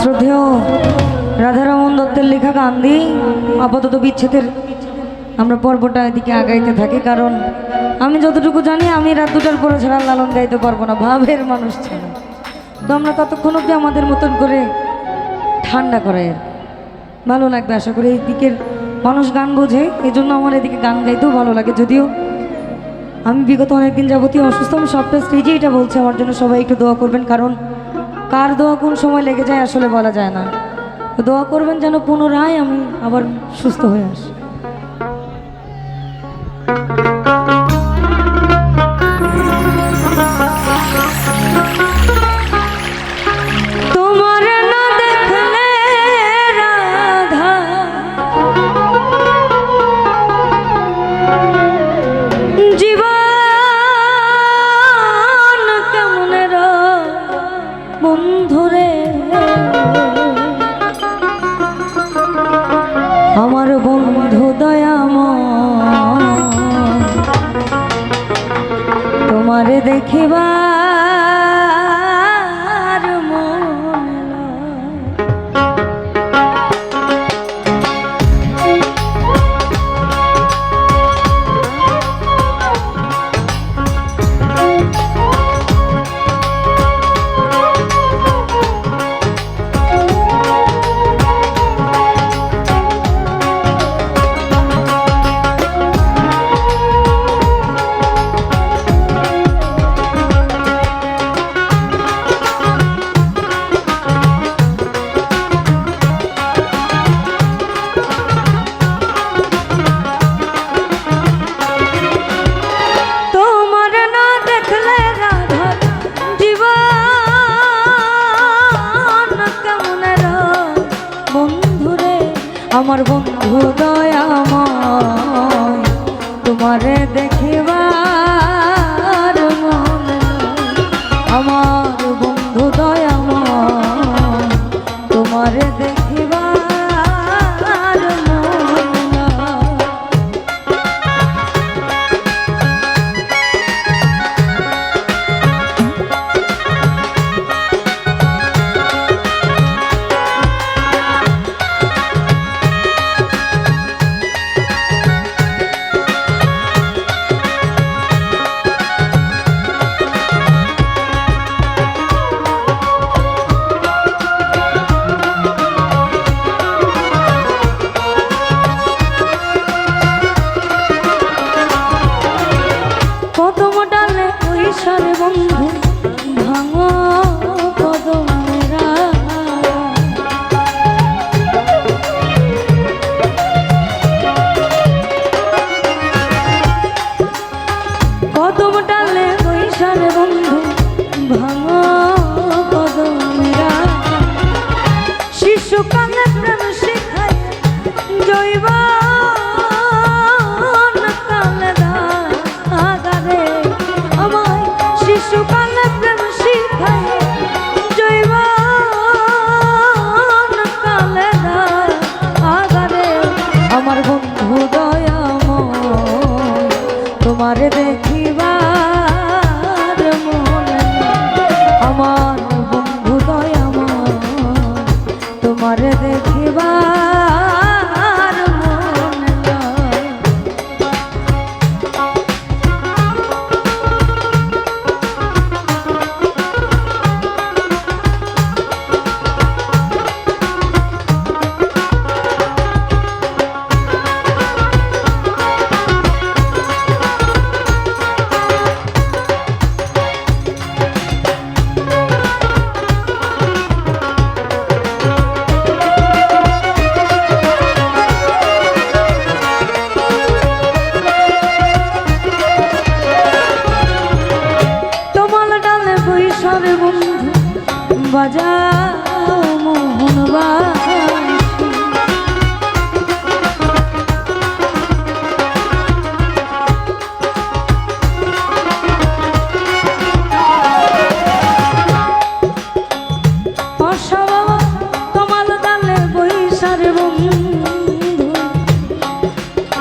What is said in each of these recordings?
শ্রদ্ধেয় রাধারমন দত্তের লেখা গান দিয়ে আপাতত বিচ্ছেদের আমরা পর্বটা এদিকে আগাইতে থাকি, কারণ আমি যতটুকু জানি, আমি রাত দুটার পরে ছাড়া লালন গাইতে পারব না, ভাবের মানুষ ছাড়া। তো আমরা ততক্ষণ অব্দি আমাদের মতন করে ঠান্ডা করে ভালো লাগবে আশা করি এই দিকের মানুষ গান বোঝে এই জন্য আমার এদিকে গান গাইতেও ভালো লাগে। যদিও আমি বিগত অনেকদিন যাবতীয় অসুস্থ, আমি সবটা স্টেজে এটা বলছি, আমার জন্য সবাই একটু দোয়া করবেন, কারণ কার দোয়া কোন সময় লেগে যায় আসলে বলা যায় না। দোয়া করবেন যেন পুনরায় আমি আবার সুস্থ হয়ে আসি। তোমারে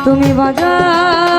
তুমি বাজার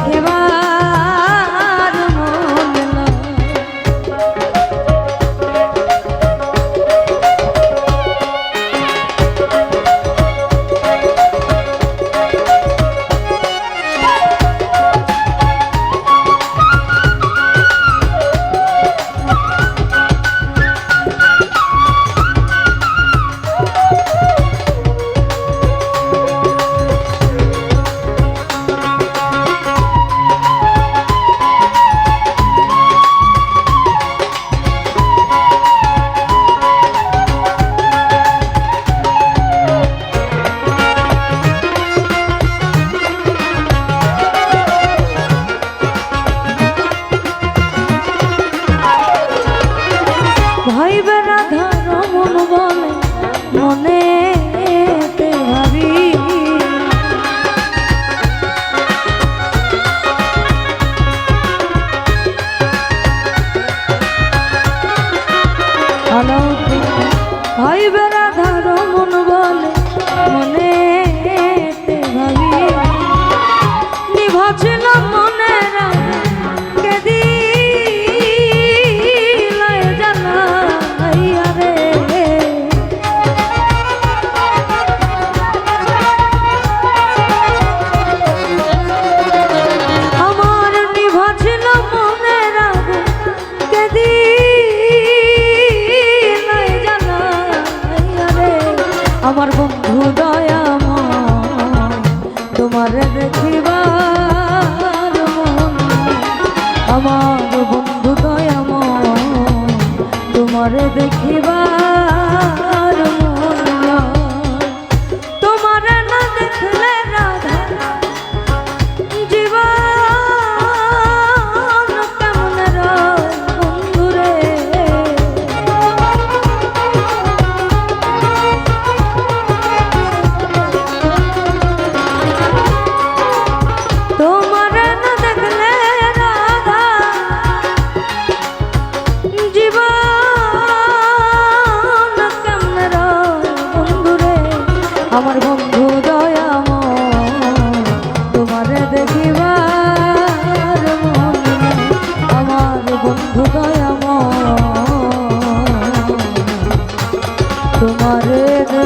বন্ধু দয়াময় তোমার দেখিবা